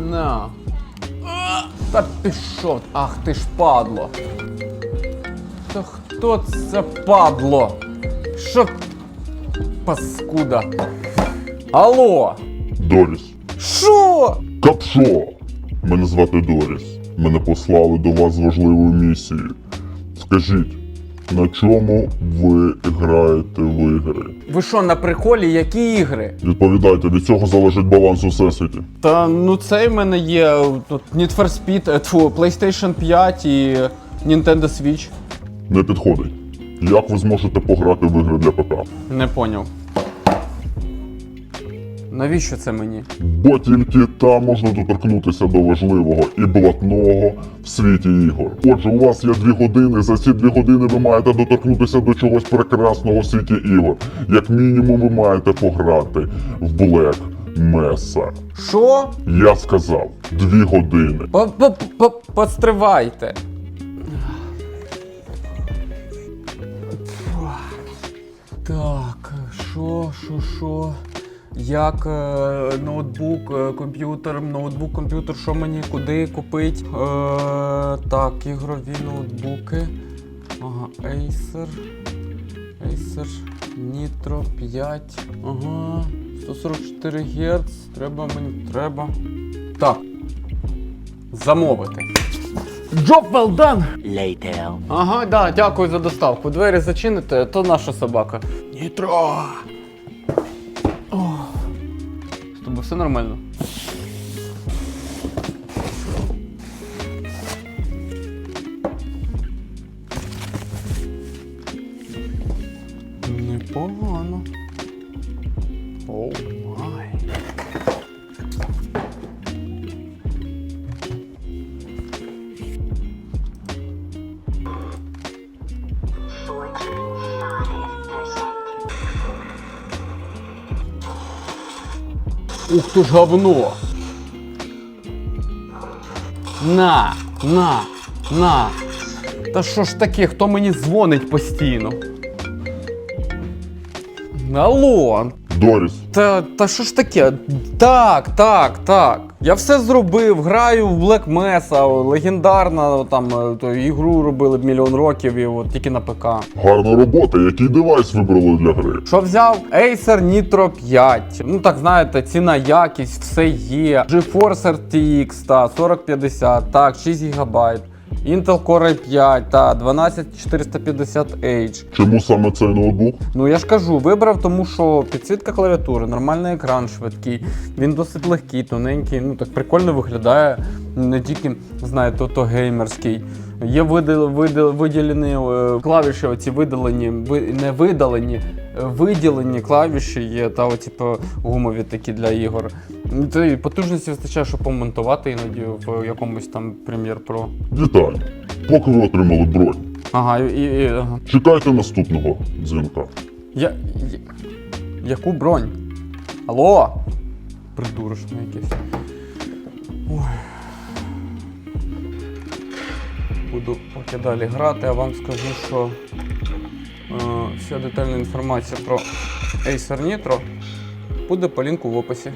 На. Та пішов. Ах ти ж падло. Та хто це падло? Що? Паскуда. Алло! Доріс. Що? Капшо! Мене звати Доріс. Мене послали до вас з важливою місією. Скажіть, на чому ви граєте в ігри? Ви що, на приколі, які ігри? Відповідайте, від цього залежить баланс у всесвіті. Та ну це в мене є тут Need for Speed, е, тьфу, PlayStation 5 і Nintendo Switch. Не підходить. Як ви зможете пограти в ігри для ПК? Не поняв. Навіщо це мені? Бо тільки там можна доторкнутися до важливого і блатного в світі ігор. Отже, у вас є дві години. За ці дві години ви маєте доторкнутися до чогось прекрасного в світі ігор. Як мінімум, ви маєте пограти в Black Mesa. Що? Я сказав дві години. По- по- по- Постривайте. Так, що, що, що? Як е, ноутбук, е, комп'ютер, ноутбук, комп'ютер, що мені куди купить? Е, так, ігрові ноутбуки. Ага, Acer. Acer Nitro 5. Ага. 144 Гц. Треба мені треба. Так. Замовити. Job well done! Later. Ага, да, дякую за доставку. Двері зачините, то наша собака. Нітро! З все нормально. Непогано. Оу Ух ти ж говно. На, на, на. Та що ж таке, хто мені дзвонить постійно? Алло, Доріс, та, та що ж таке? Так, так, так. Я все зробив, граю в Black Mesa, легендарна там е, то, ігру робили б мільйон років і от тільки на ПК. гарна робота. Який девайс вибрали для гри? Що взяв? Acer Nitro 5. Ну так знаєте, ціна, якість, все є. GeForce RTX, та 4050, так, 6 ГБ. Intel Core i 5, та 12450H. Чому саме цей ноутбук? Ну я ж кажу, вибрав, тому що підсвітка клавіатури, нормальний екран швидкий, він досить легкий, тоненький, ну так прикольно виглядає. Не тільки, знаєте, то геймерський. Є виділ, виділ, виділені е, клавіші, оці видалені, ви, не видалені, виділені клавіші є, та по- гумові такі для ігор. Ну, і потужності вистачає, щоб помонтувати іноді в якомусь там Premiere Pro. Вітаю. Поки ви отримали бронь. Ага, і, і, ага. Чекайте наступного дзвінка. Я, я. Яку бронь? Алло? Придурочно якесь. Ой. Буду поки далі грати, а вам скажу, що вся детальна інформація про Acer Nitro буде по лінку в описі.